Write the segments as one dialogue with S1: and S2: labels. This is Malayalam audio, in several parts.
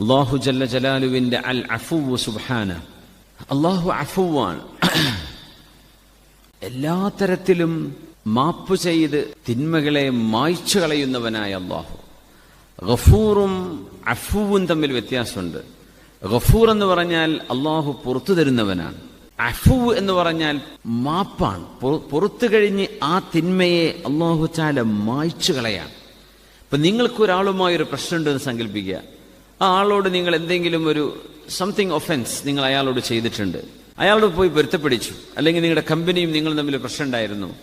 S1: അള്ളാഹു ജല്ല ജലാലുവിന്റെ അൽ അഫുവ് സുബാന അള്ളാഹു അഫുവാണ്. എല്ലാ തരത്തിലും മാപ്പ് ചെയ്ത് തിന്മകളെ മായ്ച്ചു കളയുന്നവനായ അള്ളാഹു ഗഫൂറും അഫുവും തമ്മിൽ വ്യത്യാസമുണ്ട്. ഗഫൂർ എന്ന് പറഞ്ഞാൽ അള്ളാഹു പുറത്തു തരുന്നവനാണ്. അഫു എന്ന് പറഞ്ഞാൽ മാപ്പാണ്. പുറത്തു കഴിഞ്ഞ് ആ തിന്മയെ അള്ളാഹു ചാല മായ്ച്ചു കളയാണ്. ഇപ്പൊ നിങ്ങൾക്ക് ഒരാളുമായൊരു പ്രശ്നമുണ്ടെന്ന് സങ്കല്പിക്കുക. ആ ആളോട് നിങ്ങൾ എന്തെങ്കിലും ഒരു സംതിങ് ഒഫൻസ് നിങ്ങൾ അയാളോട് ചെയ്തിട്ടുണ്ട്. അയാളോട് പോയി പൊരുത്തപ്പെടിച്ചു. അല്ലെങ്കിൽ നിങ്ങളുടെ കമ്പനിയും നിങ്ങൾ തമ്മിൽ പ്രശ്നം ഉണ്ടായിരുന്നു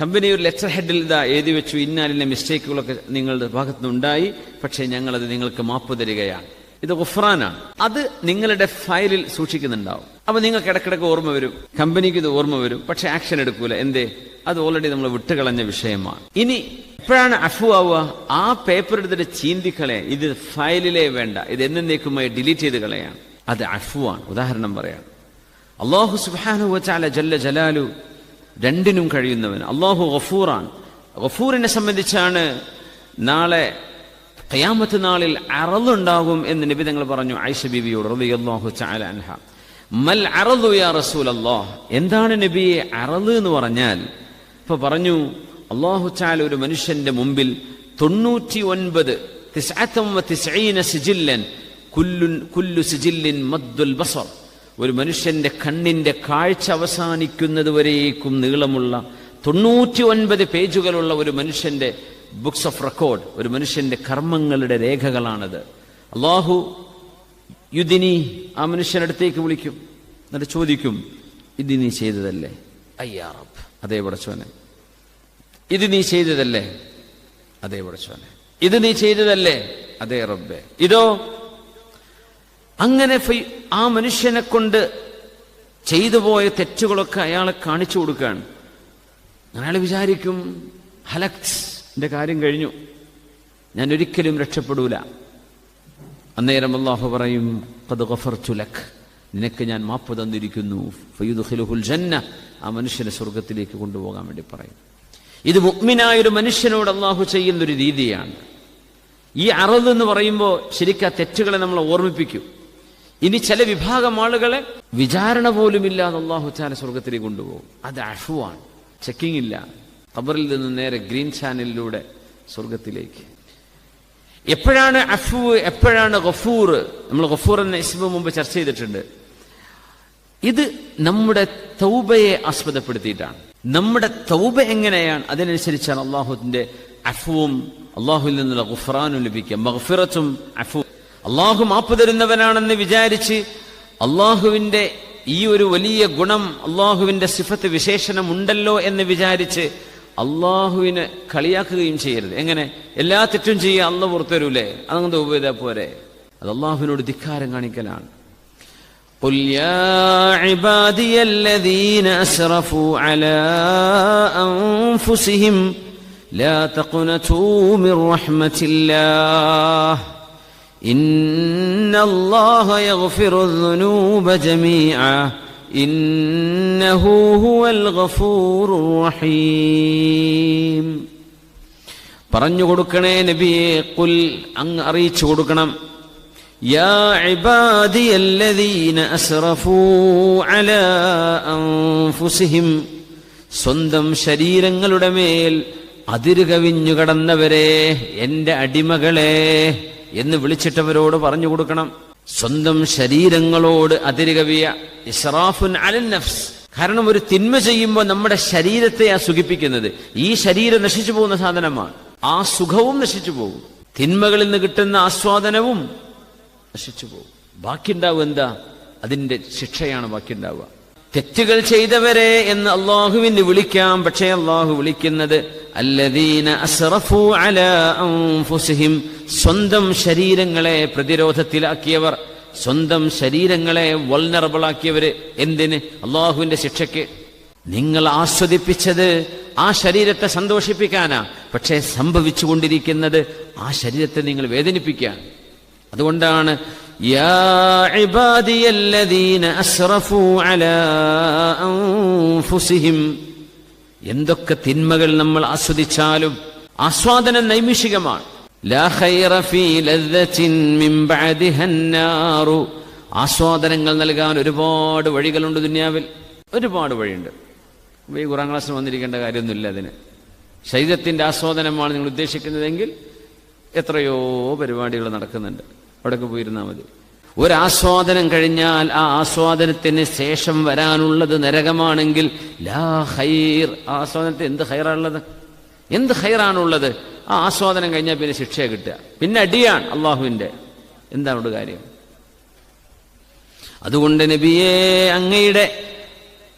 S1: കമ്പനി ഒരു ലെറ്റർ ഹെഡിൽ ഇതാ എഴുതി വെച്ചു. ഇന്നാലിന്റെ മിസ്റ്റേക്കുകളൊക്കെ നിങ്ങളുടെ ഭാഗത്തുനിന്നുണ്ടായി പക്ഷേ ഞങ്ങളത് നിങ്ങൾക്ക് മാപ്പ് തരികയാണ്. ഇത് ഗുഫ്രാനാണ്. അത് നിങ്ങളുടെ ഫയലിൽ സൂക്ഷിക്കുന്നുണ്ടാവും. അപ്പൊ നിങ്ങൾക്ക് ഇടക്കിടക്ക് ഓർമ്മ വരും. കമ്പനിക്ക് ഇത് ഓർമ്മ വരും. പക്ഷെ ആക്ഷൻ എടുക്കൂല. എന്തേ? അത് ഓൾറെഡി നമ്മൾ വിട്ടുകളഞ്ഞ വിഷയമാണ്. ഇനി എപ്പോഴാണ് അഫു ആവുക. ആ പേപ്പർ എടുത്തിട്ട് ചീന്തിക്കളയാൻ ഇത് ഫയലിലേ വേണ്ട. ഇത് എന്നേക്കുമായി ഡിലീറ്റ് ചെയ്ത് കളയാണ്. അത് അഫുവാണ് ഉദാഹരണം പറയാം. അള്ളാഹു സുബാനു വച്ചാല ജല്ല ജലാലു രണ്ടിനും കഴിയുന്നവൻ. അള്ളാഹു ഗഫൂറാണ്. ഗഫൂറിനെ സംബന്ധിച്ചാണ് നാളെ കയാമത്ത് നാളിൽ അറലുണ്ടാകും എന്ന് നബി തങ്ങൾ പറഞ്ഞു. ഐഷ ബിബിയോട് റളിയല്ലാഹു തആല അൻഹ. മൽ അറലു യാ റസൂൽ അള്ളാഹ് എന്താണ് നബിയെ അറൽ എന്ന് പറഞ്ഞാൽ? ഇപ്പൊ പറഞ്ഞു അള്ളാഹു ചാല ഒരു മനുഷ്യന്റെ മുമ്പിൽ തൊണ്ണൂറ്റി ഒൻപത് സിജില്ലൻ മദ്ദുൽ ബസർ. ഒരു മനുഷ്യന്റെ കണ്ണിന്റെ കാഴ്ച അവസാനിക്കുന്നത് വരേക്കും നീളമുള്ള തൊണ്ണൂറ്റി ഒൻപത് പേജുകളുള്ള ഒരു മനുഷ്യന്റെ ബുക്സ് ഓഫ് റെക്കോർഡ് ഒരു മനുഷ്യന്റെ കർമ്മങ്ങളുടെ രേഖകളാണത്. അള്ളാഹു യുദിനി ആ മനുഷ്യനടുത്തേക്ക് വിളിക്കും. എന്നിട്ട് ചോദിക്കും ഇത് നീ ചെയ്തതല്ലേ? അയ്യാറബ് അതേ പടച്ചോനെ ഇത് നീ ചെയ്തതല്ലേ? അതേ പടച്ചോനെ ഇത് നീ ചെയ്തതല്ലേ? അതേ റബ്ബെ. ഇതോ അങ്ങനെ ആ മനുഷ്യനെ കൊണ്ട് ചെയ്തു പോയ തെറ്റുകളൊക്കെ അയാളെ കാണിച്ചു കൊടുക്കുകയാണ്. അയാൾ വിചാരിക്കും ഹലക്സ് കാര്യം കഴിഞ്ഞു. ഞാൻ ഒരിക്കലും രക്ഷപ്പെടൂല. അന്നേരം അള്ളാഹു പറയും കത് ഗഫർത്തുലക് നിനക്ക് ഞാൻ മാപ്പ് തന്നിരിക്കുന്നു. ഫയുദ്ഖിലുഹുൽ ജന്ന. ആ മനുഷ്യനെ സ്വർഗത്തിലേക്ക് കൊണ്ടുപോകാൻ വേണ്ടി പറയും. ഇത് മുഗ്മിനായൊരു മനുഷ്യനോട് അള്ളാഹു ചെയ്യുന്ന ഒരു രീതിയാണ്. ഈ അറത് എന്ന് പറയുമ്പോൾ ശരിക്കും തെറ്റുകളെ നമ്മൾ ഓർമ്മിപ്പിക്കും. ഇനി ചില വിഭാഗം ആളുകളെ വിചാരണ പോലും ഇല്ലാതെ അള്ളാഹു ചാല സ്വർഗത്തിലേക്ക് കൊണ്ടുപോകും. അത് അഷുവാണ്. ചെക്കിംഗ് ഇല്ല. ഖബറിൽ നിന്ന് നേരെ ഗ്രീൻ ചാനലിലൂടെ സ്വർഗത്തിലേക്ക് എപ്പോഴാണ് അഫു എപ്പോഴാണ് ഗഫൂർ? നമ്മൾ ഗഫൂർ എന്ന ഇസ്മ മുമ്പ് ചർച്ച ചെയ്തിട്ടുണ്ട്. ഇത് നമ്മുടെ തൗബയെ ആസ്പദപ്പെടുത്തിയിട്ടാണ്. നമ്മുടെ തൗബ എങ്ങനെയാണ്? അതിനനുസരിച്ചാണ് അള്ളാഹുവിന്റെ അഫുവും അള്ളാഹുവിൽ നിന്നുള്ള ഗുഫറാനും ലഭിക്കുക. മഹഫിറത്തും അഫു അള്ളാഹു മാപ്പ് തരുന്നവനാണെന്ന് വിചാരിച്ച് അള്ളാഹുവിന്റെ ഈ ഒരു വലിയ ഗുണം അള്ളാഹുവിന്റെ സിഫത്ത് വിശേഷണം ഉണ്ടല്ലോ എന്ന് വിചാരിച്ച് അള്ളാഹുവിനെ കളിയാക്കുകയും ചെയ്യരുത്. എങ്ങനെ? എല്ലാ തെറ്റും ചെയ്യുക അള്ള പുറത്തരൂലേ അതങ്ങനെ ഉപയോഗിച്ചാൽ പോരെ? അത് അള്ളാഹുവിനോട് ധിക്കാരം കാണിക്കലാണ്. قل يا عبادي الذين أسرفوا على أنفسهم لا تقنطوا من رحمة الله إن الله يغفر الذنوب جميعا إنه هو الغفور الرحيم പറഞ്ഞു കൊടുക്കണേ നബിയെ കുൽ അങ്ങ് അറിയിച്ചു കൊടുക്കണം യാ ഇബാദിയല്ലദീന أسرفوا അലാ അൻഫുസിഹിം സ്വന്തം ശരീരങ്ങളുടെ മേൽ അതിരുകവിഞ്ഞു കടന്നവരെ എന്റെ അടിമകളെ എന്ന് വിളിച്ചിട്ടവരോട് പറഞ്ഞു കൊടുക്കണം. സ്വന്തം ശരീരങ്ങളോട് അതിരുകവിയ ഇസ്രാഫുൻ അലൻ നഫ്സ്. കാരണം ഒരു തിന്മ ചെയ്യുമ്പോൾ നമ്മുടെ ശരീരത്തെയാ സുഖിപ്പിക്കുന്നത്. ഈ ശരീരം നശിച്ചു പോകുന്ന സാധനമാണ്. ആ സുഖവും നശിച്ചു പോകും. തിന്മകളിൽ നിന്ന് കിട്ടുന്ന ആസ്വാദനവും നശിച്ചു പോകും. ബാക്കിയുണ്ടാവും എന്താ? അതിന്റെ ശിക്ഷയാണ് ബാക്കിയുണ്ടാവുക. തെറ്റുകൾ ചെയ്തവരെ എന്ന് അള്ളാഹുവിന് വിളിക്കാം. പക്ഷേ അള്ളാഹു വിളിക്കുന്നത് അല്ലദീന അസ്റഫു അലാ അൻഫുസിഹിം. സ്വന്തം ശരീരങ്ങളെ പ്രതിരോധത്തിലാക്കിയവർ സ്വന്തം ശരീരങ്ങളെ വൾനറബിൾ വൾനറബിളാക്കിയവര് എന്തിന്? അള്ളാഹുവിന്റെ ശിക്ഷയ്ക്ക്. നിങ്ങൾ ആസ്വദിപ്പിച്ചത് ആ ശരീരത്തെ സന്തോഷിപ്പിക്കാനാ. പക്ഷേ സംഭവിച്ചുകൊണ്ടിരിക്കുന്നത് ആ ശരീരത്തെ നിങ്ങൾ വേദനിപ്പിക്കാൻ അതുകൊണ്ടാണ് എന്തൊക്കെ തിന്മകൾ നമ്മൾ ആസ്വദിച്ചാലും ആസ്വാദനം നൈമിഷികമാണ്. ആസ്വാദനങ്ങൾ നൽകാൻ ഒരുപാട് വഴികളുണ്ട് ദുന്യാവിൽ. ഒരുപാട് വഴിയുണ്ട്. ഈ ഖുറാൻ ക്ലാസ്സിൽ വന്നിരിക്കേണ്ട കാര്യമൊന്നുമില്ല അതിന്. ശരീരത്തിന്റെ ആസ്വാദനമാണ് നിങ്ങൾ ഉദ്ദേശിക്കുന്നതെങ്കിൽ എത്രയോ പരിപാടികൾ നടക്കുന്നുണ്ട്. അവിടെയൊക്കെ പോയിരുന്നാൽ മതി. ഒരാസ്വാദനം കഴിഞ്ഞാൽ ആ ആസ്വാദനത്തിന് ശേഷം വരാനുള്ളത് നരകമാണെങ്കിൽ ലാ ഹൈർ ആസ്വാദനത്തിന് എന്ത് ഹൈറാണുള്ളത് എന്ത് ഹൈറാണുള്ളത് ആ ആസ്വാദനം കഴിഞ്ഞാൽ പിന്നെ ശിക്ഷ കിട്ടുക. പിന്നെ അടിയാണ് അള്ളാഹുവിന്റെ എന്താണ് കാര്യം? അതുകൊണ്ട് നബിയെ അങ്ങയുടെ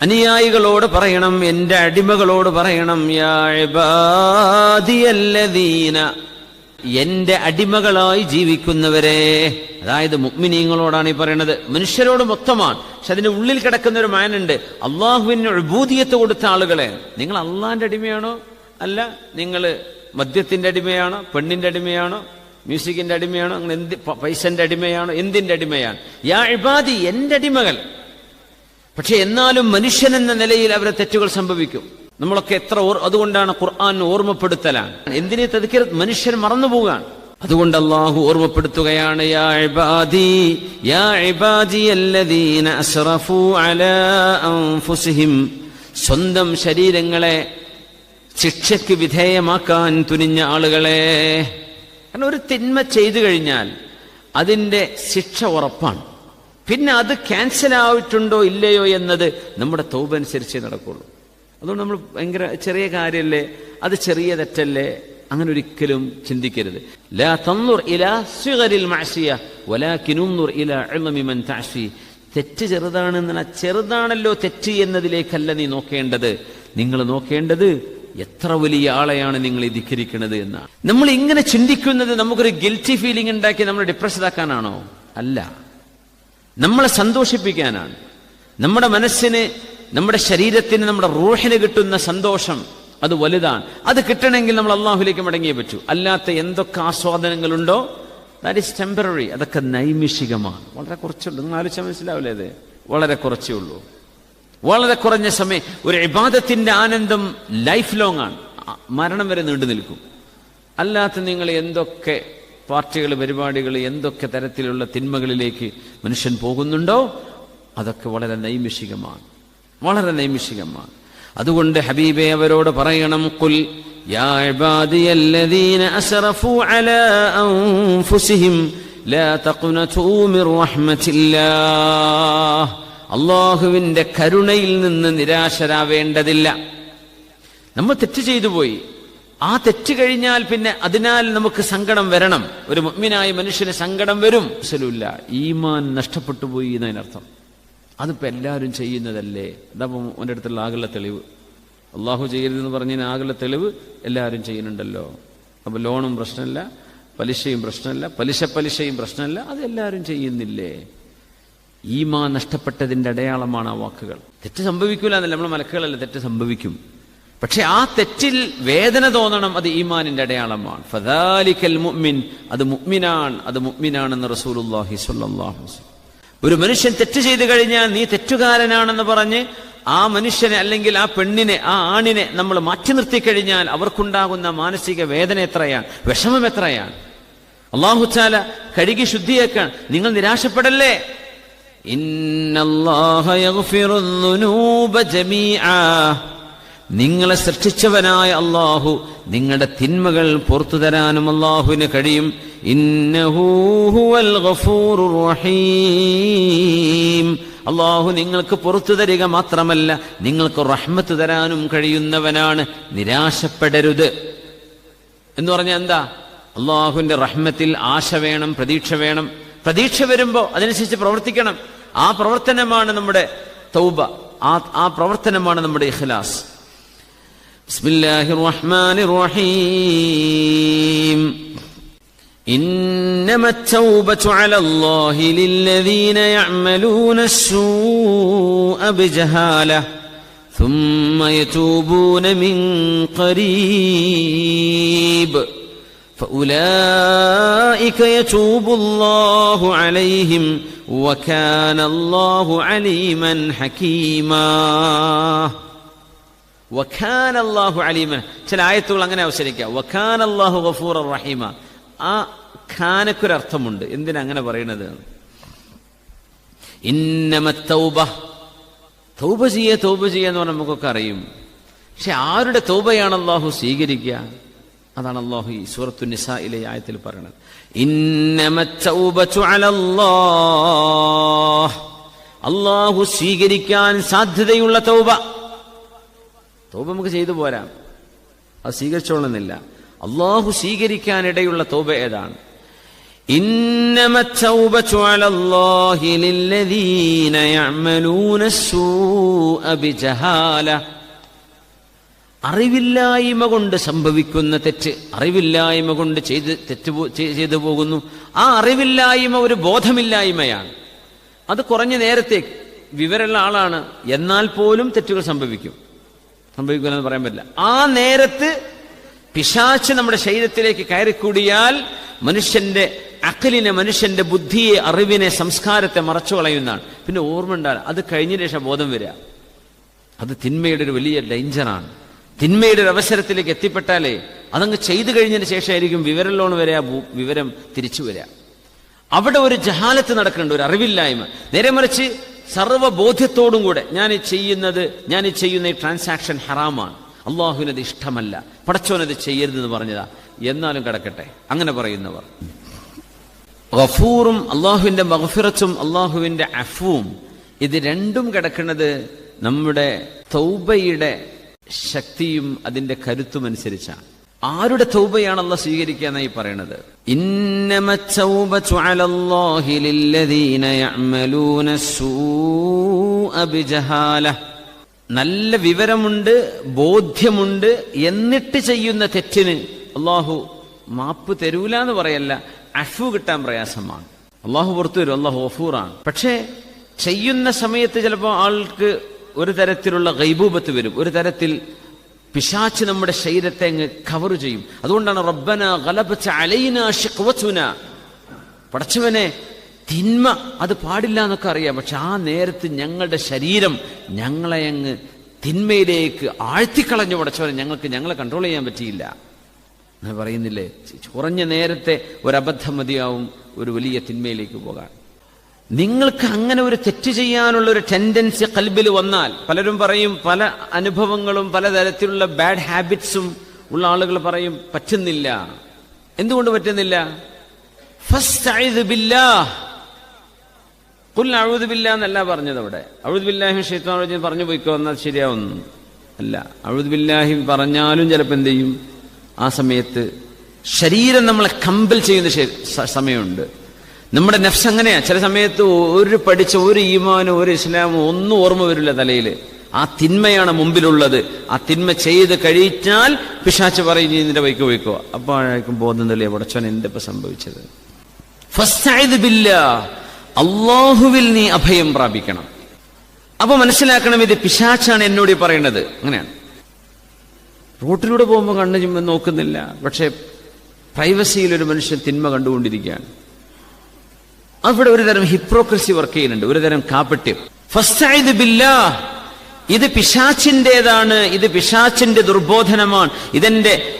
S1: അനുയായികളോട് പറയണം എന്റെ അടിമകളോട് പറയണം യാ എന്റെ അടിമകളായി ജീവിക്കുന്നവരെ. അതായത് മുഗ്മിനീങ്ങളോടാണ് ഈ പറയുന്നത് മനുഷ്യരോട് മൊത്തമാണ്. പക്ഷെ അതിന്റെ ഉള്ളിൽ കിടക്കുന്ന ഒരു മാനുണ്ട്. അള്ളാഹുവിന് ഉത്ഭൂതിയത്ത് കൊടുത്ത ആളുകളെ. നിങ്ങൾ അള്ളാഹിന്റെ അടിമയാണോ? അല്ല നിങ്ങൾ മദ്യത്തിന്റെ അടിമയാണോ? പെണ്ണിന്റെ അടിമയാണോ? മ്യൂസിക്കിന്റെ അടിമയാണോ? അങ്ങനെ എന്ത് പൈസന്റെ അടിമയാണോ? എന്തിന്റെ അടിമയാണ്? യാ ഇബാദി എന്റെ അടിമകൾ. പക്ഷെ എന്നാലും മനുഷ്യൻ എന്ന നിലയിൽ അവരെ തെറ്റുകൾ സംഭവിക്കും. നമ്മളൊക്കെ എത്ര അതുകൊണ്ടാണ് ഖുർആൻ ഓർമ്മപ്പെടുത്തലാണ്. എന്തിനെ തതിക്കർ മനുഷ്യൻ മറന്നു മറന്നുപോകാൻ അതുകൊണ്ട് അള്ളാഹു ഓർമ്മപ്പെടുത്തുകയാണ് സ്വന്തം ശരീരങ്ങളെ ശിക്ഷയ്ക്ക് വിധേയമാക്കാൻ തുനിഞ്ഞ ആളുകളെ. കാരണം ഒരു തിന്മ ചെയ്തു കഴിഞ്ഞാൽ അതിന്റെ ശിക്ഷ ഉറപ്പാണ്. പിന്നെ അത് ക്യാൻസൽ ആയിട്ടുണ്ടോ ഇല്ലയോ എന്നത് നമ്മുടെ തൗബ അനുസരിച്ചേ നടക്കുള്ളൂ. അതുകൊണ്ട് നമ്മൾ ഭയങ്കര ചെറിയ കാര്യമല്ലേ അത് ചെറിയ തെറ്റല്ലേ അങ്ങനെ ഒരിക്കലും ചിന്തിക്കരുത്. ലാ തെറ്റ് ചെറുതാണെന്ന ചെറുതാണല്ലോ തെറ്റ് എന്നതിലേക്കല്ല നീ നോക്കേണ്ടത്. നിങ്ങൾ നോക്കേണ്ടത് എത്ര വലിയ ആളെയാണ് നിങ്ങൾ ഈ ധിക്കരിക്കുന്നത് എന്നാണ് നമ്മൾ ഇങ്ങനെ ചിന്തിക്കുന്നത് നമുക്കൊരു ഗിൽറ്റി ഫീലിംഗ് ഉണ്ടാക്കി നമ്മൾ ഡിപ്രസ്ഡ് ആക്കാനാണോ? അല്ല. നമ്മളെ സന്തോഷിപ്പിക്കാനാണ്. നമ്മുടെ മനസ്സിന് നമ്മുടെ ശരീരത്തിന് നമ്മുടെ റൂഹിന് കിട്ടുന്ന സന്തോഷം അത് വലുതാണ്. അത് കിട്ടണമെങ്കിൽ നമ്മൾ അള്ളാഹുലേക്ക് മടങ്ങിയേ പറ്റൂ. അല്ലാത്ത എന്തൊക്കെ ആസ്വാദനങ്ങളുണ്ടോ ദാറ്റ് ഈസ് ടെമ്പററി അതൊക്കെ നൈമിഷികമാണ്. വളരെ കുറച്ചുള്ളൂ നിങ്ങൾ ആലോചിച്ചാൽ മനസ്സിലാവില്ലേ അത്? വളരെ കുറച്ചേ ഉള്ളൂ. വളരെ കുറഞ്ഞ സമയം. ഒരു ഇബാദത്തിന്റെ ആനന്ദം ലൈഫ് ലോങ് ആണ്. മരണം വരെ നീണ്ടു നിൽക്കും. അല്ലാത്ത നിങ്ങൾ എന്തൊക്കെ പാർട്ടികൾ പരിപാടികൾ എന്തൊക്കെ തരത്തിലുള്ള തിന്മകളിലേക്ക് മനുഷ്യൻ പോകുന്നുണ്ടോ അതൊക്കെ വളരെ നൈമിഷികമാണ്. വളരെ നൈമിഷികമാണ്. അതുകൊണ്ട് ഹബീബെ അവരോട് പറയണം കുൽ അള്ളാഹുവിന്റെ കരുണയിൽ നിന്ന് നിരാശരാവേണ്ടതില്ല. നമ്മൾ തെറ്റ് ചെയ്തു പോയി. ആ തെറ്റ് കഴിഞ്ഞാൽ പിന്നെ അതിനാൽ നമുക്ക് സങ്കടം വരണം. ഒരു മുഗ്മിനായ മനുഷ്യന് സങ്കടം വരും. അസലുമില്ല ഈമാൻ നഷ്ടപ്പെട്ടു പോയി എന്നതിനർത്ഥം. അതിപ്പോ എല്ലാവരും ചെയ്യുന്നതല്ലേ? അതപ്പം അവന്റെ അടുത്തുള്ള ആകുള്ള തെളിവ്. അള്ളാഹു ചെയ്യരുതെന്ന് പറഞ്ഞതിന് ആകുള്ള തെളിവ് എല്ലാവരും ചെയ്യുന്നുണ്ടല്ലോ. അപ്പോൾ ലോണും പ്രശ്നമല്ല പലിശയും പ്രശ്നമല്ല പലിശ പലിശയും പ്രശ്നമല്ല അത് എല്ലാവരും ചെയ്യുന്നില്ലേ? ഈമാ നഷ്ടപ്പെട്ടതിന്റെ അടയാളമാണ് ആ വാക്കുകൾ. തെറ്റ് സംഭവിക്കൂല എന്നല്ല നമ്മൾ മലക്കുകളല്ല തെറ്റ് സംഭവിക്കും. പക്ഷെ ആ തെറ്റിൽ വേദന തോന്നണം അത് ഈമാനിന്റെ അടയാളമാണ്. ഫദാലിക്കൽ മുഅ്മിൻ അത് മുഅ്മിനാണ് അത് മുഅ്മിനാണെന്ന് റസൂലുള്ളാഹി സ്വല്ലല്ലാഹു അലൈഹി വസല്ലം ഒരു മനുഷ്യൻ തെറ്റ് ചെയ്തു കഴിഞ്ഞാൽ നീ തെറ്റുകാരനാണെന്ന് പറഞ്ഞ് ആ മനുഷ്യനെ അല്ലെങ്കിൽ ആ പെണ്ണിനെ ആ ആണിനെ നമ്മൾ മാറ്റി നിർത്തി കഴിഞ്ഞാൽ അവർക്കുണ്ടാകുന്ന മാനസിക വേദന എത്രയാണ്? വിഷമം എത്രയാണ്? അള്ളാഹുച്ചാല കഴുകി ശുദ്ധിയേക്കാൻ നിങ്ങൾ നിരാശപ്പെടല്ലേ? ഇന്നല്ലാഹ നിങ്ങളെ സൃഷ്ടിച്ചവനായ അള്ളാഹു നിങ്ങളുടെ തിന്മകൾ പുറത്തു തരാനും അള്ളാഹുവിന് കഴിയും. അള്ളാഹു നിങ്ങൾക്ക് പുറത്തു തരിക മാത്രമല്ല നിങ്ങൾക്ക് റഹ്മത്ത് തരാനും കഴിയുന്നവനാണ്. നിരാശപ്പെടരുത്. എന്ന് പറഞ്ഞാൽ എന്താ? അള്ളാഹുവിന്റെ റഹ്മത്തിൽ ആശ വേണം പ്രതീക്ഷ വേണം. പ്രതീക്ഷ വരുമ്പോ അതനുസരിച്ച് പ്രവർത്തിക്കണം. ആ പ്രവർത്തനമാണ് നമ്മുടെ തൗബ. ആ ആ പ്രവർത്തനമാണ് നമ്മുടെ ഇഖ്ലാസ്. بسم الله الرحمن الرحيم. إنما التوبة على الله للذين يعملون السوء بجهالة ثم يتوبون من قريب. فأولئك يتوب الله عليهم وكان الله عليما حكيما. വഖാൻ അലീമൻ ചില ആയത്തുകൾ അങ്ങനെ അവസരിക്കുക വഖാൻ ഗഫൂർ റഹീമ. ആ ഖാനക്കൊരർത്ഥമുണ്ട്. എന്തിനാ അങ്ങനെ പറയണത്? ഇന്നമത്തൗബ തൗബ. ചെയ്യ തൗബ ചെയ്യുക എന്ന് പറഞ്ഞാൽ നമുക്കൊക്കെ അറിയും. പക്ഷെ ആരുടെ തൗബയാണ് അള്ളാഹു സ്വീകരിക്കുക? അതാണ് അള്ളാഹു ഈ സൂറത്തു നിസായിലെ ആയത്തിൽ പറയുന്നത് അള്ളാഹു സ്വീകരിക്കാൻ സാധ്യതയുള്ള തൗബ. തൗബ നമുക്ക് ചെയ്തു പോരാം അത് സ്വീകരിച്ചോളുന്നില്ല അള്ളാഹു സ്വീകരിക്കാനിടയുള്ള തൗബ ഏതാണ് إنما التوبة على الله للذين يعملون السوء بجهالة അറിവില്ലായ്മ കൊണ്ട് സംഭവിക്കുന്ന തെറ്റ് അറിവില്ലായ്മ കൊണ്ട് ചെയ്ത് തെറ്റ് പോ- ചെയ്- ചെയ്തു പോകുന്നു ആ അറിവില്ലായ്മ ഒരു ബോധമില്ലായ്മയാണ് അത് കുറഞ്ഞ നേരത്തേക്ക് വിവരമുള്ള ആളാണ് എന്നാൽ പോലും തെറ്റുകൾ സംഭവിക്കും സംഭവിക്കില്ലെന്ന് പറയാൻ പറ്റില്ല. ആ നേരത്ത് പിശാച്ച് നമ്മുടെ ശരീരത്തിലേക്ക് കയറിക്കൂടിയാൽ മനുഷ്യന്റെ അക്കലിനെ മനുഷ്യന്റെ ബുദ്ധിയെ അറിവിനെ സംസ്കാരത്തെ മറച്ചു കളയുന്നതാണ് പിന്നെ ഓർമ്മ ഉണ്ടാകും അത് കഴിഞ്ഞ ശേഷം ബോധം വരിക. അത് തിന്മയുടെ ഒരു വലിയ ഡേഞ്ചറാണ്. തിന്മയുടെ ഒരു അവസരത്തിലേക്ക് എത്തിപ്പെട്ടാലേ അതങ്ങ് ചെയ്തു കഴിഞ്ഞതിന് ശേഷമായിരിക്കും വിവരലോണ് വരെ വിവരം തിരിച്ചു വരിക. അവിടെ ഒരു ജഹാലത്ത് നടക്കുന്നുണ്ട് ഒരു അറിവില്ലായ്മ. നേരെ മറിച്ച് സർവബോധ്യത്തോടും കൂടെ ഞാൻ ചെയ്യുന്നത് ഞാൻ ചെയ്യുന്ന ഈ ട്രാൻസാക്ഷൻ ഹറാമാണ്. അള്ളാഹുവിനത് ഇഷ്ടമല്ല. പടച്ചോനത് ചെയ്യരുതെന്ന് പറഞ്ഞതാ. എന്നാലും കിടക്കട്ടെ. അങ്ങനെ പറയുന്നവർ. ഗഫൂറും അള്ളാഹുവിന്റെ മഹഫിറത്തും അള്ളാഹുവിന്റെ അഫുവും ഇത് രണ്ടും കിടക്കുന്നത് നമ്മുടെ തൗബയുടെ ശക്തിയും അതിന്റെ കരുത്തും അനുസരിച്ചാണ് ആരുടെ തൗബയാണ് അല്ല സ്വീകരിക്കുക എന്നായി പറയണത് നല്ല വിവരമുണ്ട് ബോധ്യമുണ്ട് എന്നിട്ട് ചെയ്യുന്ന തെറ്റിന് അള്ളാഹു മാപ്പ് തരൂല എന്ന് പറയല്ല അഫു കിട്ടാൻ പ്രയാസമാണ്. അള്ളാഹു പുറത്തു വരും അള്ളാഹു അഫൂറാണ് പക്ഷേ ചെയ്യുന്ന സമയത്ത് ചിലപ്പോൾ ആൾക്ക് ഒരു തരത്തിലുള്ള ഗൈബൂപത്ത് വരും ഒരു തരത്തിൽ പിശാച്ച് നമ്മുടെ ശരീരത്തെ അങ്ങ് കവർ ചെയ്യും. അതുകൊണ്ടാണ് റബ്ബന ഗലബച്ച അലൈന ഷിഖ്വത്തുന പടച്ചവനെ തിന്മ അത് പാടില്ല എന്നൊക്കെ അറിയാം. പക്ഷെ ആ നേരത്ത് ഞങ്ങളുടെ ശരീരം ഞങ്ങളെ അങ്ങ് തിന്മയിലേക്ക് ആഴ്ത്തിക്കളഞ്ഞു. പടച്ചവനെ ഞങ്ങൾക്ക് ഞങ്ങളെ കൺട്രോൾ ചെയ്യാൻ പറ്റിയില്ല. എന്ന് പറയുന്നില്ലേ? കുറഞ്ഞ നേരത്തെ ഒരബദ്ധം മതിയാവും. ഒരു വലിയ തിന്മയിലേക്ക് പോകാൻ. നിങ്ങൾക്ക് അങ്ങനെ ഒരു തെറ്റ് ചെയ്യാനുള്ള ഒരു ടെൻഡൻസി കൽബിൽ വന്നാൽ പലരും പറയും പല അനുഭവങ്ങളും പലതരത്തിലുള്ള ബാഡ് ഹാബിറ്റ്സും ഉള്ള ആളുകൾ പറയും പറ്റുന്നില്ല. എന്തുകൊണ്ട് പറ്റുന്നില്ല? ഫസ്റ്റ് കുൽ അഴുത് ബില്ല എന്നല്ല പറഞ്ഞത് അവിടെ. അഴുതുബില്ലാഹിം ഷെയ്ത്താൻ പറഞ്ഞു പോയിക്കോ എന്നാൽ ശരിയാവുന്നു. അല്ല അഴുതുബില്ലാഹിം പറഞ്ഞാലും ചിലപ്പോൾ എന്ത് ചെയ്യും? ആ സമയത്ത് ശരീരം നമ്മളെ കമ്പൽ ചെയ്യുന്ന സമയമുണ്ട്. നമ്മുടെ നെഫ്സ് അങ്ങനെയാ. ചില സമയത്ത് ഒരു പഠിച്ച ഒരു ഈമാനും ഒരു ഇസ്ലാമോ ഒന്നും ഓർമ്മ വരില്ല തലയിൽ. ആ തിന്മയാണ് മുമ്പിലുള്ളത്. ആ തിന്മ ചെയ്ത് കഴിച്ചാൽ പിശാച്ച് പറയും "നീ നിന്റെ വൈക്ക് പോയിക്കോ. അപ്പോഴേക്കും ബോധം തെളിയ പടച്ചോൻ എന്താ ഇപ്പൊ സംഭവിച്ചത്. അള്ളാഹുവിൽ നീ അഭയം പ്രാപിക്കണം. അപ്പൊ മനസ്സിലാക്കണം ഇത് പിശാച്ചാണ് എന്നോട് പറയുന്നത്. അങ്ങനെയാണ്. റോട്ടിലൂടെ പോകുമ്പോൾ കണ്ണു നോക്കുന്നില്ല. പക്ഷെ പ്രൈവസിയിൽ ഒരു മനുഷ്യൻ തിന്മ കണ്ടുകൊണ്ടിരിക്കുകയാണ്. അവിടെ ഒരുതരം ഹിപ്രോക്രസി വർക്ക് ചെയ്യുന്നുണ്ട് ഒരു തരം കാപ്പട്യം ഫസ്തഇദ് ബില്ലാ. ഇത് പിശാച്ചിന്റേതാണ് ഇത് പിശാച്ചിന്റെ ദുർബോധനമാണ്. ഇതെന്റെ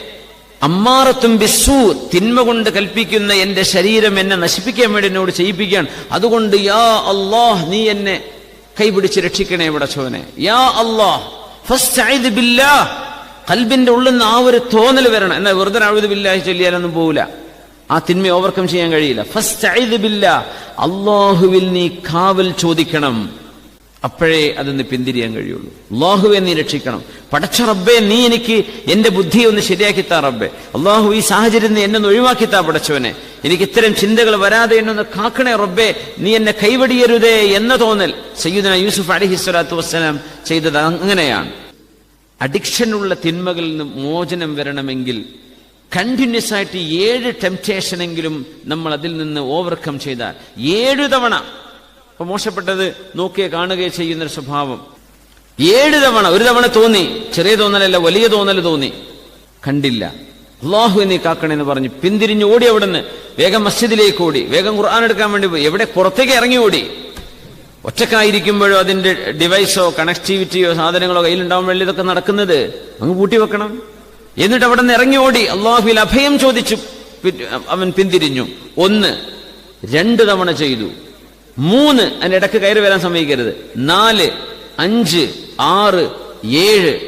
S1: അമ്മാറത്തും ബിസ്സു തിന്മ കൊണ്ട് കൽപ്പിക്കുന്ന എന്റെ ശരീരം എന്നെ നശിപ്പിക്കാൻ വേണ്ടി എന്നോട് ചെയ്യിപ്പിക്കാൻ അതുകൊണ്ട് യാ അള്ളാഹ് നീ എന്നെ കൈപിടിച്ച് രക്ഷിക്കണേ ഇവിടെ ചോനെ. യാ അള്ളാഹ് ഫസ്റ്റ് ബില്ലാ. കൽബിന്റെ ഉള്ളിൽ നിന്ന് ആ ഒരു തോന്നൽ വരണം. എന്നാൽ വെറുതെ അഴുത് ബില്ലാഹി ചൊല്ലിയാലൊന്നും പോവില്ല ആ തിന്മ ഓവർകം ചെയ്യാൻ കഴിയില്ല. ഫസ്റ്റ് അള്ളാഹുവിൽ നീ കാവൽ ചോദിക്കണം. അപ്പോഴേ അതൊന്ന് പിന്തിരിയാൻ കഴിയുള്ളൂ. അള്ളാഹുവെ നീ രക്ഷിക്കണം. പടച്ച റബ്ബെ നീ എനിക്ക് എന്റെ ബുദ്ധി ഒന്ന് ശരിയാക്കിത്താ റബ്ബെ. അള്ളാഹു ഈ സാഹചര്യം നീ എന്നെ ഒന്ന് ഒഴിവാക്കിത്താ പടച്ചവനെ. എനിക്ക് ഇത്തരം ചിന്തകൾ വരാതെ എന്നെ ഒന്ന് കാക്കണേ റബ്ബെ. നീ എന്നെ കൈവടിയരുതേ എന്ന തോന്നൽ സയ്യുദന യൂസുഫ് അലഹി സ്വലാത്തു വസ്സലാം ചെയ്തത് അങ്ങനെയാണ്. അഡിക്ഷനുള്ള തിന്മകളിൽ നിന്ന് മോചനം വരണമെങ്കിൽ കണ്ടിന്യൂസ് ആയിട്ട് ഏഴ് ടെംപ്റ്റേഷനെങ്കിലും നമ്മൾ അതിൽ നിന്ന് ഓവർകം ചെയ്താൽ. ഏഴു തവണ. ഇപ്പൊ മോശപ്പെട്ടത് നോക്കിയേ കാണുകയോ ചെയ്യുന്നൊരു സ്വഭാവം. ഏഴ് തവണ. ഒരു തവണ തോന്നി. ചെറിയ തോന്നലല്ല വലിയ തോന്നൽ തോന്നി. കണ്ടില്ല. അള്ളാഹു നീ കാക്കണെന്ന് പറഞ്ഞ് പിന്തിരിഞ്ഞ് ഓടി അവിടുന്ന്. വേഗം മസ്ജിദിലേക്ക് ഓടി. വേഗം ഖുർആൻ എടുക്കാൻ വേണ്ടി പോയി. എവിടെ പുറത്തേക്ക് ഇറങ്ങി ഓടി. ഒറ്റക്കായിരിക്കുമ്പോഴോ അതിന്റെ ഡിവൈസോ കണക്ടിവിറ്റിയോ സാധനങ്ങളോ കയ്യിലുണ്ടാവുമ്പോൾ ഇതൊക്കെ നടക്കുന്നത്? അങ്ങ് പൂട്ടി വെക്കണം എന്നിട്ട് അവിടെ നിന്ന് ഇറങ്ങി ഓടി. അള്ളാഹുവിൽ അഭയം ചോദിച്ചു. അവൻ പിന്തിരിഞ്ഞു. ഒന്ന് രണ്ട് തവണ ചെയ്തു. മൂന്ന് അതിന്റെ ഇടയ്ക്ക് കയറി വരാൻ സമ്മതിക്കരുത്. നാല് അഞ്ച് ആറ് ഏഴ്.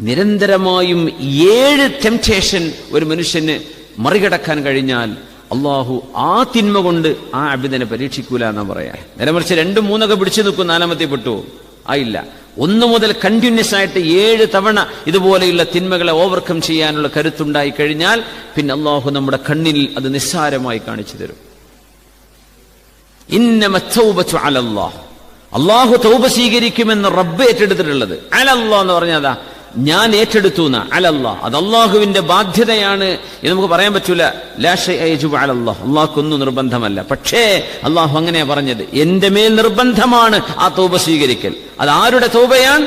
S1: നിരന്തരമായും ഏഴ് ടെംപ്റ്റേഷൻ ഒരു മനുഷ്യന് മറികടക്കാൻ കഴിഞ്ഞാൽ അള്ളാഹു ആ തിന്മ കൊണ്ട് ആ അബിദനെ പരീക്ഷിക്കൂല എന്നാ പറയാ. നേരെ മറിച്ച് രണ്ടും മൂന്നൊക്കെ പിടിച്ചു നിൽക്കും. നാലാമത്തെ പെട്ടു. ആയില്ല. ഒന്ന് മുതൽ കണ്ടിന്യൂസ് ആയിട്ട് ഏഴ് തവണ ഇതുപോലെയുള്ള തിന്മകളെ ഓവർകം ചെയ്യാനുള്ള കരുത്തുണ്ടായി കഴിഞ്ഞാൽ പിന്നെ അള്ളാഹു നമ്മുടെ കണ്ണിൽ അത് നിസ്സാരമായി കാണിച്ചു തരും. അലല്ലാഹ് അള്ളാഹു തൗബ സ്വീകരിക്കുമെന്ന് റബ്ബ് ഏറ്റെടുത്തിട്ടുള്ളത്. അലല്ലാ എന്ന് പറഞ്ഞതാ ഞാൻ ഏറ്റെടുത്തു അലല്ലാ അലല്ല അത് അള്ളാഹുവിന്റെ ബാധ്യതയാണ്. എന്ന് നമുക്ക് പറയാൻ പറ്റൂല. അലല്ലാഹ് അള്ളാഹ്ക്കൊന്നും നിർബന്ധമല്ല. പക്ഷേ അള്ളാഹു അങ്ങനെയാ പറഞ്ഞത്. എന്റെ മേൽ നിർബന്ധമാണ് ആ തോപ സ്വീകരിക്കൽ. അത് ആരുടെ തോപയാണ്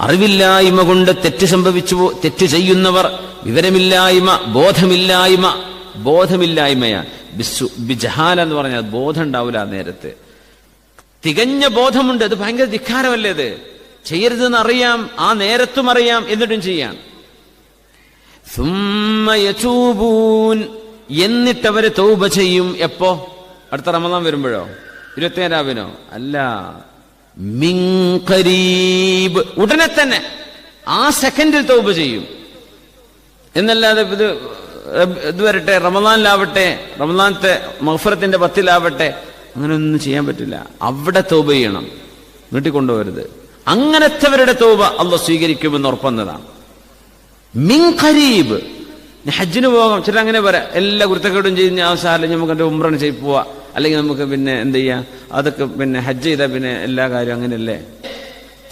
S1: അറിവില്ലായ്മ കൊണ്ട് തെറ്റ് സംഭവിച്ചു തെറ്റ് ചെയ്യുന്നവർ വിവരമില്ലായ്മ ബോധമില്ലായ്മ. ബോധമില്ലായ്മയാണ്. ബിജഹാല എന്ന് പറഞ്ഞാൽ ബോധം ഉണ്ടാവില്ല നേരത്തെ. തികഞ്ഞ ബോധമുണ്ട്. അത് ഭയങ്കര ധിക്കാരമല്ലേ അത്? ചെയ്യരുതെന്ന് അറിയാം ആ നേരത്തും അറിയാം എന്നിട്ടും ചെയ്യാം. എന്നിട്ടവര് തൗബ ചെയ്യും. എപ്പോ? അടുത്ത റമദാൻ വരുമ്പോഴോ? ഇരുപത്തിയേഴാവിനോ അല്ല. മിൻ ഖരീബ്. ഉടനെ തന്നെ ആ സെക്കൻഡിൽ തൗബ ചെയ്യും. എന്നല്ലാതെ ഇത് ഇത് വരട്ടെ റമദാനിലാവട്ടെ റമദാനത്തെ മഹഫറത്തിന്റെ പത്തിലാവട്ടെ അങ്ങനെ ഒന്നും ചെയ്യാൻ പറ്റില്ല. അവിടെ തോപ ചെയ്യണം. വീട്ടിൽ കൊണ്ടുപോകരുത്. അങ്ങനത്തെവരുടെ തോപ അല്ല സ്വീകരിക്കുമെന്ന് ഉറപ്പന്നതാണ് മിൻ ഖരീബ്. ഹജ്ജിന് പോകാം. ചില അങ്ങനെ പറയാം. എല്ലാ കുരുത്തക്കേടും ചെയ്യുന്ന അവസാനം നമുക്ക് എന്റെ ഉമ്രണ് ചെയ്ത് പോവാ. അല്ലെങ്കിൽ നമുക്ക് പിന്നെ എന്ത് ചെയ്യാം? അതൊക്കെ പിന്നെ ഹജ്ജ് ചെയ്താൽ പിന്നെ എല്ലാ കാര്യവും അങ്ങനെയല്ലേ?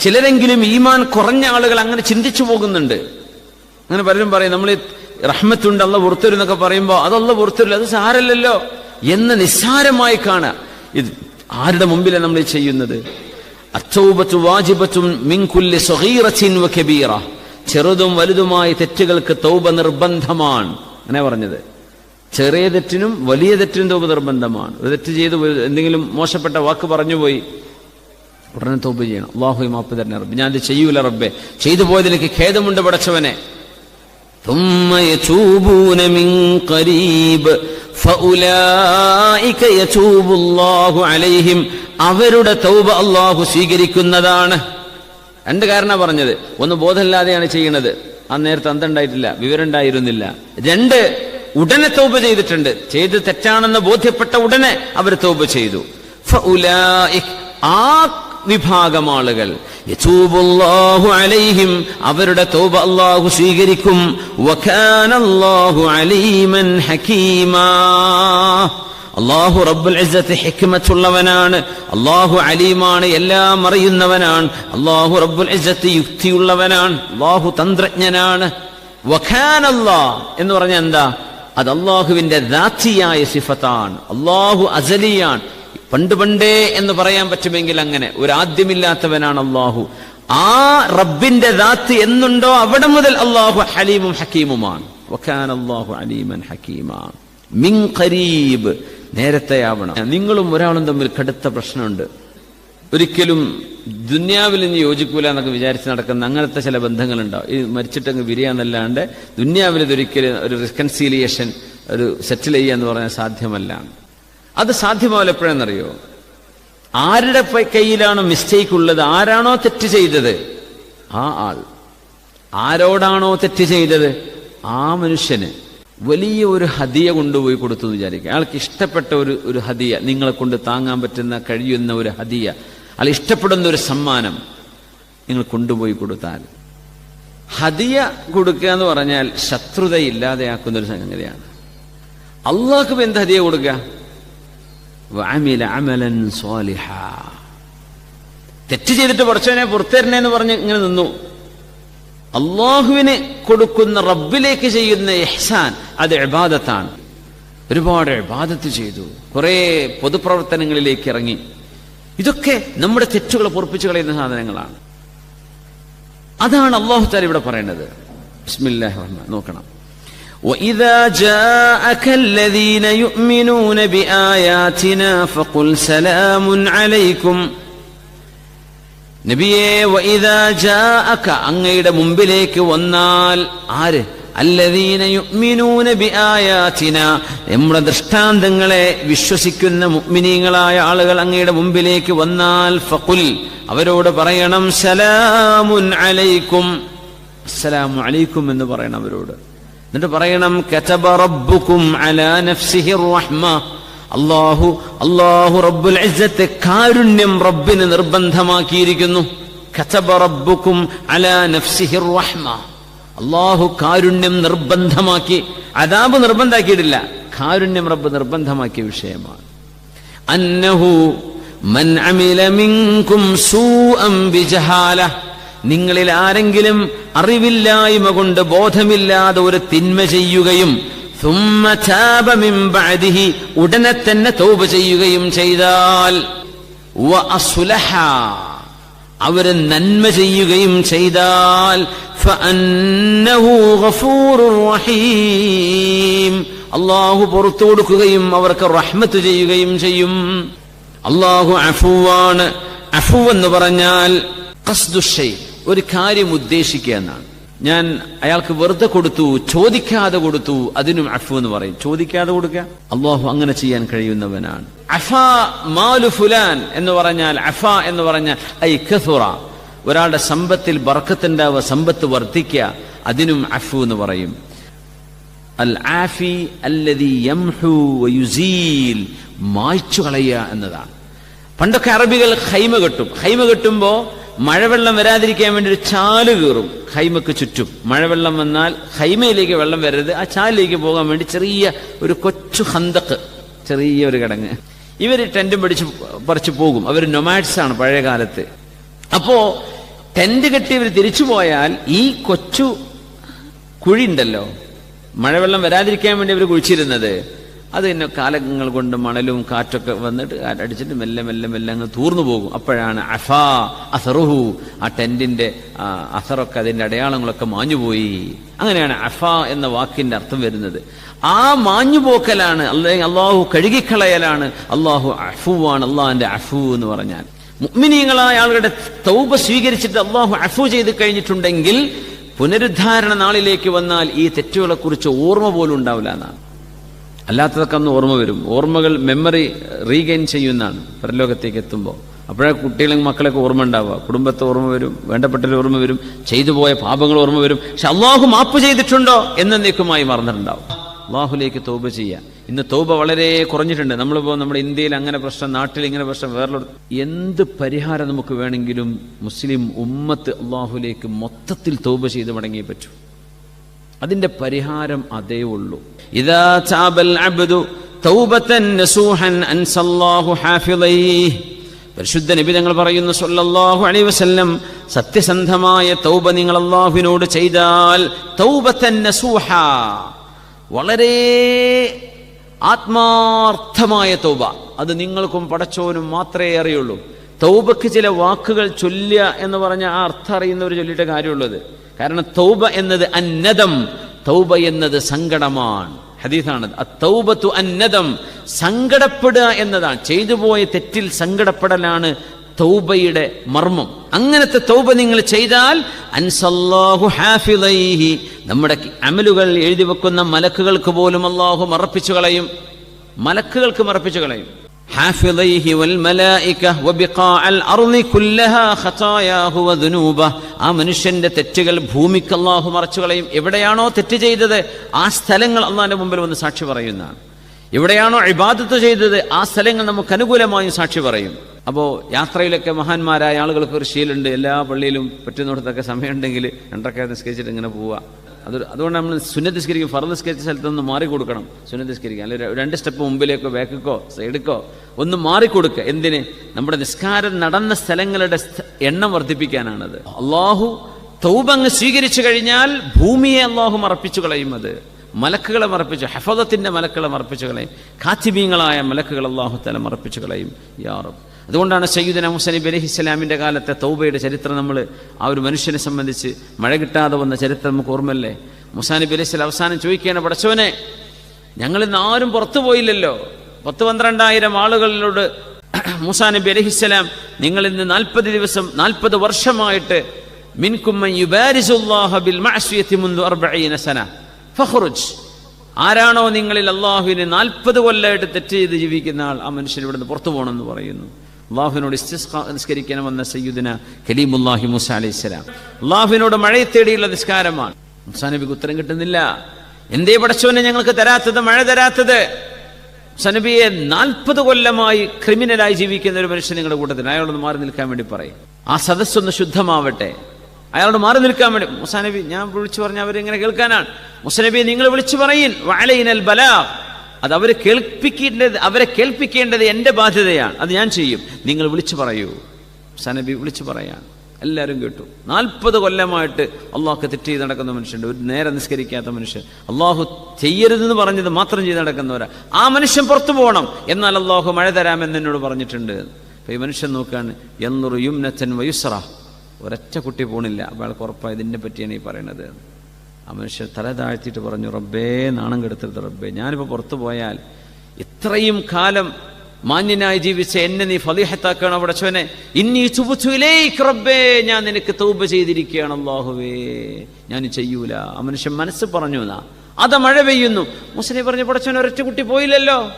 S1: ചിലരെങ്കിലും ഈമാൻ കുറഞ്ഞ ആളുകൾ അങ്ങനെ ചിന്തിച്ചു പോകുന്നുണ്ട്. അങ്ങനെ പലരും പറയും നമ്മൾ റഹ്മത്തുണ്ട് അല്ല പുറത്തരും എന്നൊക്കെ പറയുമ്പോൾ അതല്ല പുറത്തരില്ല അത് സാരല്ലല്ലോ എന്ന് നിസ്സാരമായി കാണുക. ഇത് ആരുടെ മുമ്പിലാണ് നമ്മൾ ചെയ്യുന്നത്? അത്തൗബത്തു വാജിബത്തും മിൻകുല്ലി സ്വഗീറത്തിൻ വ കബീറ. ചെറുതും വലുതുമായ തെറ്റുകൾക്ക് തൗബ നിർബന്ധമാണ്. അങ്ങനെ പറഞ്ഞത്. ചെറിയ തെറ്റിനും വലിയ തെറ്റിനും തൗബ നിർബന്ധമാണ്. ഒരു തെറ്റ് ചെയ്ത് എന്തെങ്കിലും മോശപ്പെട്ട വാക്ക് പറഞ്ഞു പോയി ഉടനെ തൗബ ചെയ്യണം. അള്ളാഹു മാപ്പ് തരണേ റബ്ബ്. ഞാൻ ഇത് ചെയ്യൂല റബ്ബെ. ചെയ്തു പോയതിലേക്ക് ഖേദമുണ്ട് പടച്ചവനെ. ثم يتوبون من قريب فأولئك يتوب الله عليهم അവരുടെ തൗബ അള്ളാഹു സ്വീകരിക്കുന്നതാണ് രണ്ട് കാരണ പറഞ്ഞത് ഒന്ന് ബോധമില്ലാതെയാണ് ചെയ്യുന്നത് ആ നേരത്തെ അന്തണ്ടായിട്ടില്ല വിവരം ഉണ്ടായിരുന്നില്ല രണ്ട് ഉടനെ തൗബ ചെയ്തിട്ടുണ്ട് ചെയ്ത് തെറ്റാണെന്ന് ബോധ്യപ്പെട്ട ഉടനെ അവർ തൗബ ചെയ്തു ഫഉലായിക് ആ വിഭാഗം ആളുകൾ അലൈഹിം അവരുടെ തൗബ അല്ലാഹു സ്വീകരിക്കും. അലീമൻ അള്ളാഹു റബ്ബുൽ ഇസ്സത്ത് ഹിക്മത്തുള്ളവനാണ്. അള്ളാഹു അലീമാണ് എല്ലാം അറിയുന്നവനാണ്. അള്ളാഹു റബ്ബുൽ ഇസ്സത്ത് യുക്തിയുള്ളവനാണ്. അള്ളാഹു തന്ത്രജ്ഞനാണ്. വഖാനല്ലാ എന്ന് പറഞ്ഞ എന്താ? അത് അള്ളാഹുവിന്റെ ദാത്തിയായ സിഫത്താണ്. അള്ളാഹു അസലിയാണ്. പണ്ട് പണ്ടേ എന്ന് പറയാൻ പറ്റുമെങ്കിൽ അങ്ങനെ. ഒരു ആദ്യമില്ലാത്തവനാണ് അള്ളാഹു. ആ റബ്ബിന്റെ ദാത്ത് എന്നുണ്ടോ അവിടെ മുതൽ അള്ളാഹു ഹലീമും ഹക്കീമുമാണ്. നേരത്തെ അലീമൻ മിൻ ഖരീബ്. നേരത്തെയാവണം നിങ്ങളും ഒരാളും തമ്മിൽ കടുത്ത പ്രശ്നമുണ്ട്. ഒരിക്കലും ദുന്യാവിൽ ഇനി യോജിക്കൂല എന്നൊക്കെ വിചാരിച്ച് നടക്കുന്ന അങ്ങനത്തെ ചില ബന്ധങ്ങളുണ്ടാവും. ഈ മരിച്ചിട്ടങ്ങ് വിരിയാന്നല്ലാണ്ട് ദുന്യാവിൽ ഇതൊരിക്കലും ഒരു റിക്കൺസീലിയേഷൻ ഒരു സെറ്റിൽ ചെയ്യുക എന്ന് പറഞ്ഞാൽ സാധ്യമല്ല. അത് സാധ്യമാവില്ല എപ്പോഴെന്നറിയോ? ആരുടെ കയ്യിലാണ് മിസ്റ്റേക്ക് ഉള്ളത്? ആരാണോ തെറ്റ് ചെയ്തത്? ആ ആൾ. ആരോടാണോ തെറ്റ് ചെയ്തത്? ആ മനുഷ്യന് വലിയ ഒരു ഹദിയ കൊണ്ടുപോയി കൊടുത്തു എന്ന് വിചാരിക്കുക. അയാൾക്ക് ഇഷ്ടപ്പെട്ട ഒരു ഒരു ഹദിയ നിങ്ങളെ കൊണ്ട് താങ്ങാൻ പറ്റുന്ന കഴിയുന്ന ഒരു ഹദിയ അയാൾ ഇഷ്ടപ്പെടുന്ന ഒരു സമ്മാനം നിങ്ങൾ കൊണ്ടുപോയി കൊടുത്താൽ. ഹദിയ കൊടുക്കുക എന്ന് പറഞ്ഞാൽ ശത്രുത ഇല്ലാതെയാക്കുന്ന ഒരു സംഗതിയാണ്. അള്ളാഹ്ക്കും എന്ത് ഹദിയ കൊടുക്കുക? വഅമില അമലൻ സ്വാലിഹ തെറ്റ് ചെയ്തിട്ട് കുറച്ചവനെ പുറത്തേരണേ എന്ന് പറഞ്ഞ് ഇങ്ങനെ നിന്നു. അള്ളാഹുവിന് കൊടുക്കുന്ന റബ്ബിലേക്ക് ചെയ്യുന്ന ഇഹ്സാൻ അത് ഇബാദത്താണ്. ഒരുപാട് ഇബാദത്ത് ചെയ്തു. കുറെ പൊതുപ്രവർത്തനങ്ങളിലേക്ക് ഇറങ്ങി. ഇതൊക്കെ നമ്മുടെ തെറ്റുകൾ പൊറപ്പിച്ചു കളയുന്ന സാധനങ്ങളാണ്. അതാണ് അള്ളാഹു താല ഇവിടെ പറയുന്നത്. ബിസ്മില്ലാഹി റഹ്മാൻ. നോക്കണം. وإذا جاءك الذين يؤمنون بآياتنا فقل سلام عليكم നബിയെ വഇദാ ജാഅക അങ്ങയുടെ മുമ്പിലേക്ക് വന്നാൽ ആര് അല്ലദീന യുഅ്മിനൂന ബിആയാതിന നമ്മുടെ ദൃഷ്ടാന്തങ്ങളെ വിശ്വസിക്കുന്ന മുഅ്മിനീങ്ങളായ ആളുകൾ അങ്ങയുടെ മുമ്പിലേക്ക് വന്നാൽ ഫഖുൽ അവരോട് പറയണം സലാമുൻ അലൈക്കും അസ്സലാമു അലൈക്കും എന്ന് പറയണം അവരോട് എന്നിട്ട് പറയണം കതബ റബ്ബുക്കും അലാ നഫ്സിഹി റഹ്മ. അല്ലാഹു അല്ലാഹു റബ്ബുൽ ഇസ്സത്തെ കാരുണ്യം റബ്ബിന് നിർബന്ധമാക്കിയിരിക്കുന്നു. കതബ റബ്ബുക്കും അലാ നഫ്സിഹി റഹ്മ. അല്ലാഹു കാരുണ്യം നിർബന്ധമാക്കി അതാബ് നിർബന്ധാക്കിയിട്ടില്ല. കാരുണ്യം റബ്ബ് നിർബന്ധമാക്കിയ വിഷയമാണ്. അന്നഹു മൻ അമില മിൻകും സൂഅം ബിജഹാല നിങ്ങളിൽ ആരെങ്കിലും അറിവില്ലായ്മ കൊണ്ട് ബോധമില്ലാതെ ഒരു തിന്മ ചെയ്യുകയും ഉടനെ തന്നെ തോപ് ചെയ്യുകയും ചെയ്താൽ അവർ നന്മ ചെയ്യുകയും ചെയ്താൽ അള്ളാഹു പുറത്തു കൊടുക്കുകയും അവർക്ക് റഹ്മത്ത് ചെയ്യുകയും ചെയ്യും. അള്ളാഹു അഫുവാണ്. അഫു എന്ന് പറഞ്ഞാൽ കസ്ദുഷൈ ഒരു കാര്യം ഉദ്ദേശിക്കുക എന്നാണ്. ഞാൻ അയാൾക്ക് വെറുതെ കൊടുത്തു ചോദിക്കാതെ കൊടുത്തു അതിനും അഫു എന്ന് പറയും. ചോദിക്കാതെ കൊടുക്കുക? അള്ളാഹു അങ്ങനെ ചെയ്യാൻ കഴിയുന്നവനാണ്. അഫ മാലു ഫുലാൻ എന്ന് പറഞ്ഞാൽ അഫ എന്ന് പറഞ്ഞാൽ ഐ കസുറ. ഒരാളുടെ സമ്പത്തിൽ ബർക്കത്തുണ്ടാവുക സമ്പത്ത് വർദ്ധിക്കുക അതിനും അഫു എന്ന് പറയും. അൽ ആഫി മായ്ച്ചു കളയുക എന്നതാണ്. പണ്ടൊക്കെ അറബികൾ ഹൈമ കെട്ടും. ഹൈമ കെട്ടുമ്പോ മഴവെള്ളം വരാതിരിക്കാൻ വേണ്ടി ഒരു ചാൽ കീറും. ഹൈമക്ക് ചുറ്റും. മഴവെള്ളം വന്നാൽ ഹൈമയിലേക്ക് വെള്ളം വരരുത്. ആ ചാലിലേക്ക് പോകാൻ വേണ്ടി ചെറിയ ഒരു കൊച്ചു ഹന്തക്ക് ചെറിയ ഒരു കിടങ്ങ്. ഇവർ ടെന്റും പിടിച്ച് പറിച്ചു പോകും. അവർ നൊമാഡ്സ് ആണ് പഴയ കാലത്ത്. അപ്പോ ടെന്റ് കെട്ടി ഇവർ തിരിച്ചു പോയാൽ ഈ കൊച്ചു കുഴി ഉണ്ടല്ലോ മഴവെള്ളം വരാതിരിക്കാൻ വേണ്ടി അവർ കുഴിച്ചിരുന്നത്. അത് തന്നെ കാലങ്ങൾ കൊണ്ട് മണലും കാറ്റൊക്കെ വന്നിട്ട് അടിച്ചിട്ട് മെല്ലെ മെല്ലെ മെല്ലെ അങ്ങ് തൂർന്നു പോകും. അപ്പോഴാണ് അഫാ അസറുഹു ആ ആ അസറൊക്കെ അതിന്റെ അടയാളങ്ങളൊക്കെ മാഞ്ഞുപോയി. അങ്ങനെയാണ് അഫ എന്ന വാക്കിന്റെ അർത്ഥം വരുന്നത്. ആ മാഞ്ഞുപോക്കലാണ് അല്ലെങ്കിൽ അള്ളാഹു കഴുകിക്കളയലാണ് അള്ളാഹു അഫുവാണ് അള്ളാഹിന്റെ അഫു എന്ന് പറഞ്ഞാൽ. മുഗ്മിനീങ്ങളായ ആളുകളുടെ തൗബ സ്വീകരിച്ചിട്ട് അള്ളാഹു അഫു ചെയ്ത് കഴിഞ്ഞിട്ടുണ്ടെങ്കിൽ പുനരുദ്ധാരണ നാളിലേക്ക് വന്നാൽ ഈ തെറ്റുകളെക്കുറിച്ച് ഓർമ്മ പോലും ഉണ്ടാവില്ല എന്നാണ്. അല്ലാത്തതൊക്കെ അന്ന് ഓർമ്മ വരും. ഓർമ്മകൾ മെമ്മറി റീഗെയിൻ ചെയ്യുന്നതാണ് പരലോകത്തേക്ക് എത്തുമ്പോൾ. അപ്പോഴേ കുട്ടികളും മക്കളൊക്കെ ഓർമ്മ ഉണ്ടാവുക. കുടുംബത്തെ ഓർമ്മ വരും വേണ്ടപ്പെട്ടവർ ഓർമ്മ വരും ചെയ്തു പോയ പാപങ്ങൾ ഓർമ്മ വരും. പക്ഷെ അള്ളാഹു മാപ്പ് ചെയ്തിട്ടുണ്ടോ എന്ന എന്നേക്കുമായി മറന്നിട്ടുണ്ടാവും. അള്ളാഹുലേക്ക് തോപ ചെയ്യുക. ഇന്ന് തോപ വളരെ കുറഞ്ഞിട്ടുണ്ട്. നമ്മളിപ്പോൾ നമ്മുടെ ഇന്ത്യയിൽ അങ്ങനെ പ്രശ്നം നാട്ടിൽ ഇങ്ങനെ പ്രശ്നം വേറെ എന്ത് പരിഹാരം നമുക്ക് വേണമെങ്കിലും മുസ്ലിം ഉമ്മത്ത് അള്ളാഹുലേക്ക് മൊത്തത്തിൽ തോപ ചെയ്ത് മടങ്ങിയേ പറ്റൂ. അതിന്റെ പരിഹാരം അതേ ഉള്ളൂ. അബ്ദു തൗബത്തൻ നസൂഹൻ അൻസല്ലാഹു പരിശുദ്ധ നബി ഞങ്ങൾ പറയുന്നു സല്ലല്ലാഹു അലൈഹി വസല്ലം സത്യസന്ധമായ തൗബ നിങ്ങൾ അള്ളാഹുവിനോട് ചെയ്താൽ തൗബത്തൻ നസൂഹ. വളരെ ആത്മാർത്ഥമായ തൗബ. അത് നിങ്ങൾക്കും പടച്ചോനും മാത്രമേ അറിയുള്ളൂ. തൗബക്ക് ചില വാക്കുകൾ ചൊല്ലുക എന്ന് പറഞ്ഞ ആ അർത്ഥം അറിയുന്നവർ ചൊല്ലിയിട്ട് കാര്യമുള്ളത്. കാരണം തൗബ എന്നത് അന്നതം തൗബ എന്നത് സങ്കടമാണ്. ഹദീസാണ്. തൗബത്തു അന്നതം സങ്കടപ്പെടുക എന്നതാണ്. ചെയ്തുപോയ തെറ്റിൽ സങ്കടപ്പെടലാണ് തൗബയുടെ മർമ്മം. അങ്ങനത്തെ തൗബ നിങ്ങൾ ചെയ്താൽ അൻസല്ലാഹു ഹാഫിളൈഹി നമ്മുടെ അമലുകൾ എഴുതി വെക്കുന്ന മലക്കുകൾക്ക് പോലും അള്ളാഹു മറപ്പിച്ചു കളയും. മലക്കുകൾക്ക് മറപ്പിച്ചു കളയും. ആ മനുഷ്യന്റെ തെറ്റുകൾ ഭൂമിക്ക് അള്ളാഹു മറച്ചു കളയും. എവിടെയാണോ തെറ്റ് ചെയ്തത്? ആ സ്ഥലങ്ങൾ അള്ളാഹിന്റെ മുമ്പിൽ വന്ന് സാക്ഷി പറയുന്നതാണ്. എവിടെയാണോ ഇബാദത്ത് ചെയ്തത്? ആ സ്ഥലങ്ങൾ നമുക്ക് അനുകൂലമായും സാക്ഷി പറയും. അപ്പോൾ യാത്രയിലൊക്കെ മഹാന്മാരായ ആളുകൾക്ക് ഒരു ശീലുണ്ട് എല്ലാ പള്ളിയിലും പറ്റുന്നിടത്തൊക്കെ സമയമുണ്ടെങ്കിൽ രണ്ടൊക്കെ നിസ്കരിച്ചിട്ട് ഇങ്ങനെ പോവുക. അത് അതുകൊണ്ട് നമ്മൾ സുന്നതിസ്കരിക്കും ഫറ നിസ്കരിച്ച സ്ഥലത്ത് നിന്ന് മാറി കൊടുക്കണം സുന്നതിസ്കരിക്കാൻ അല്ലെങ്കിൽ രണ്ട് സ്റ്റെപ്പ് മുമ്പിലേക്കോ ബാക്കിക്കോ സൈഡിക്കോ ഒന്ന് മാറിക്കൊടുക്കുക എന്തിന്? നമ്മുടെ നിസ്കാരം നടന്ന സ്ഥലങ്ങളുടെ എണ്ണം വർദ്ധിപ്പിക്കാനാണത്. അള്ളാഹു തൗബങ്ങ് സ്വീകരിച്ചു കഴിഞ്ഞാൽ ഭൂമിയെ അള്ളാഹു മറപ്പിച്ചു കളയും അത്. മലക്കുകളെ മറപ്പിച്ചു ഹഫദത്തിന്റെ മലക്കുകളെ മറപ്പിച്ചു കളയും. കാത്തിബീങ്ങളായ മലക്കുകൾ അള്ളാഹു തല മറപ്പിച്ചു കളയും. യാറും അതുകൊണ്ടാണ് സയ്യിദന മുസലിബ് അലഹി ഇസ്ലാമിന്റെ കാലത്തെ തൗബയുടെ ചരിത്രം നമ്മൾ ആ ഒരു മനുഷ്യനെ സംബന്ധിച്ച് മഴ കിട്ടാതെ വന്ന ചരിത്രം നമുക്ക് ഓർമ്മല്ലേ മുസാനിബ് അലൈഹി സ്വലാം അവസാനം ചോദിക്കുകയാണ് പടച്ചവനെ ഞങ്ങൾ ഇന്ന് ആരും പുറത്തു പോയില്ലല്ലോ. പത്ത് പന്ത്രണ്ടായിരം ആളുകളിലോട് മൂസാ നബി അലഹിസ്സലാം നിങ്ങൾ ഇന്ന് നാൽപ്പത് ദിവസം നാൽപ്പത് വർഷമായിട്ട് ആരാണോ നിങ്ങളിൽ അള്ളാഹുവിനെ നാൽപ്പത് കൊല്ലമായിട്ട് തെറ്റ് ചെയ്ത് ജീവിക്കുന്ന ആൾ ആ മനുഷ്യൻ ഇവിടുന്ന് പുറത്തു പോകണമെന്ന് പറയുന്നു. അള്ളാഹുവിനോട് ഇസ്തിസ്ഖാ നിസ്കരിക്കണം വന്ന സയ്യുദിന കലീമുല്ലാഹി മുസ അലൈഹി സ്വലാം. അള്ളാഹുവിനോട് മഴയെ തേടിയുള്ള നിസ്കാരമാണ്. മുസാ നബിക്ക് ഉത്തരം കിട്ടുന്നില്ല. എന്തേ പടച്ചവനെ ഞങ്ങൾക്ക് തരാത്തത് മഴ തരാത്തത്? സനബിയെ നാൽപ്പത് കൊല്ലമായി ക്രിമിനലായി ജീവിക്കുന്ന ഒരു മനുഷ്യൻ നിങ്ങളുടെ കൂട്ടത്തിൽ. അയാളൊന്ന് മാറി നിൽക്കാൻ വേണ്ടി പറയും. ആ സദസ്സൊന്ന് ശുദ്ധമാവട്ടെ. അയാളോട് മാറി നിൽക്കാൻ വേണ്ടി മുസാനബി ഞാൻ വിളിച്ചു പറഞ്ഞ അവരെങ്ങനെ കേൾക്കാനാണ്. മുസനബിയെ നിങ്ങൾ വിളിച്ചു പറയിൻ. വാലയിനൽ ബലാ. അത് അവരെ കേൾപ്പിക്കേണ്ടത് അവരെ കേൾപ്പിക്കേണ്ടത് എന്റെ ബാധ്യതയാണ്. അത് ഞാൻ ചെയ്യും. നിങ്ങൾ വിളിച്ചു പറയൂ. സനബി വിളിച്ചു പറയാൻ. എല്ലാവരും കേട്ടു. നാൽപ്പത് കൊല്ലമായിട്ട് അള്ളാഹുക്ക് തെറ്റ് ചെയ്ത് നടക്കുന്ന മനുഷ്യന്റെ ഒരു നേരെ നിസ്കരിക്കാത്ത മനുഷ്യൻ. അള്ളാഹു ചെയ്യരുതെന്ന് പറഞ്ഞത് മാത്രം ചെയ്ത് നടക്കുന്നവരാ. ആ മനുഷ്യൻ പുറത്തു പോകണം. എന്നാൽ അള്ളാഹു മഴ തരാമെന്ന് എന്നോട് പറഞ്ഞിട്ടുണ്ട്. അപ്പം ഈ മനുഷ്യൻ നോക്കുകയാണ് എന്നൊരു യുംനച്ചൻ വയുസറ. ഒരൊറ്റ കുട്ടി പോണില്ല. അപ്പോൾ അയാൾക്ക് ഇതിനെ പറ്റിയാണ് ഈ പറയണത് ആ മനുഷ്യൻ തല താഴ്ത്തിയിട്ട് പറഞ്ഞു റബ്ബേ നാണം കെടുത്തരുത് റബ്ബേ. ഞാനിപ്പോൾ പുറത്തു പോയാൽ ഇത്രയും കാലം മാന്യനായി ജീവിച്ച എന്നെ നീ ഫലിഹത്താക്കണം അവിടെ. ചോനെ ഇന്നീ ചുബുച്ചുലേക്ക് റബ്ബേ ഞാൻ നിനക്ക് തൗബ ചെയ്തിരിക്കുകയാണ് അള്ളാഹുവേ ഞാൻ ചെയ്യൂല. ആ മനുഷ്യൻ മനസ്സ് പറഞ്ഞു എന്നാ അത് മഴ പെയ്യുന്നു. മുസ്ലിം പറഞ്ഞു പടച്ചോൻ ഒരൊറ്റ കുട്ടി പോയില്ലല്ലോ.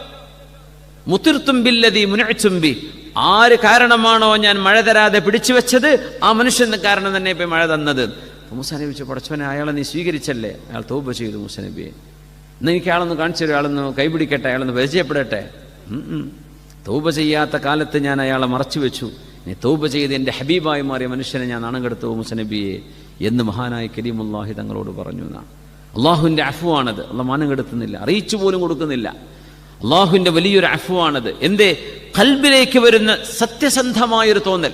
S1: മുത്തിർത്തുമ്പില്ലതി മുനച്ചുമ്പി ആര് കാരണമാണോ ഞാൻ മഴ തരാതെ പിടിച്ചു വെച്ചത്? ആ മനുഷ്യൻ കാരണം തന്നെ ഇപ്പൊ മഴ തന്നത്. മുസാനബി ചോദിച്ചു പടച്ചവനെ അയാളെ നീ സ്വീകരിച്ചല്ലേ? അയാൾ തോപ്പ് ചെയ്തു മുസനബിയെ. എന്നാ എനിക്ക് അയാളൊന്ന് കാണിച്ചു തരും അയാളൊന്ന് കൈപിടിക്കട്ടെ അയാളൊന്ന് പരിചയപ്പെടട്ടെ. തൗബ ചെയ്യാത്ത കാലത്ത് ഞാൻ അയാളെ മറച്ചു വെച്ചു. നീ തൗബ ചെയ്ത് എന്റെ ഹബീബായി മാറിയ മനുഷ്യനെ ഞാൻ നാണം കെടുത്തു മുസനബിയെ എന്ന് മഹാനായ കരീമുല്ലാഹി തങ്ങളോട് പറഞ്ഞു എന്നാണ് അള്ളാഹുവിന്റെ അഫുവാണത്. അല്ല മാനം കെടുത്തുന്നില്ല അറിയിച്ചു പോലും കൊടുക്കുന്നില്ല. അള്ളാഹുവിന്റെ വലിയൊരു അഫുവാണത്. എന്തേ? കൽബിലേക്ക് വരുന്ന സത്യസന്ധമായൊരു തോന്നൽ.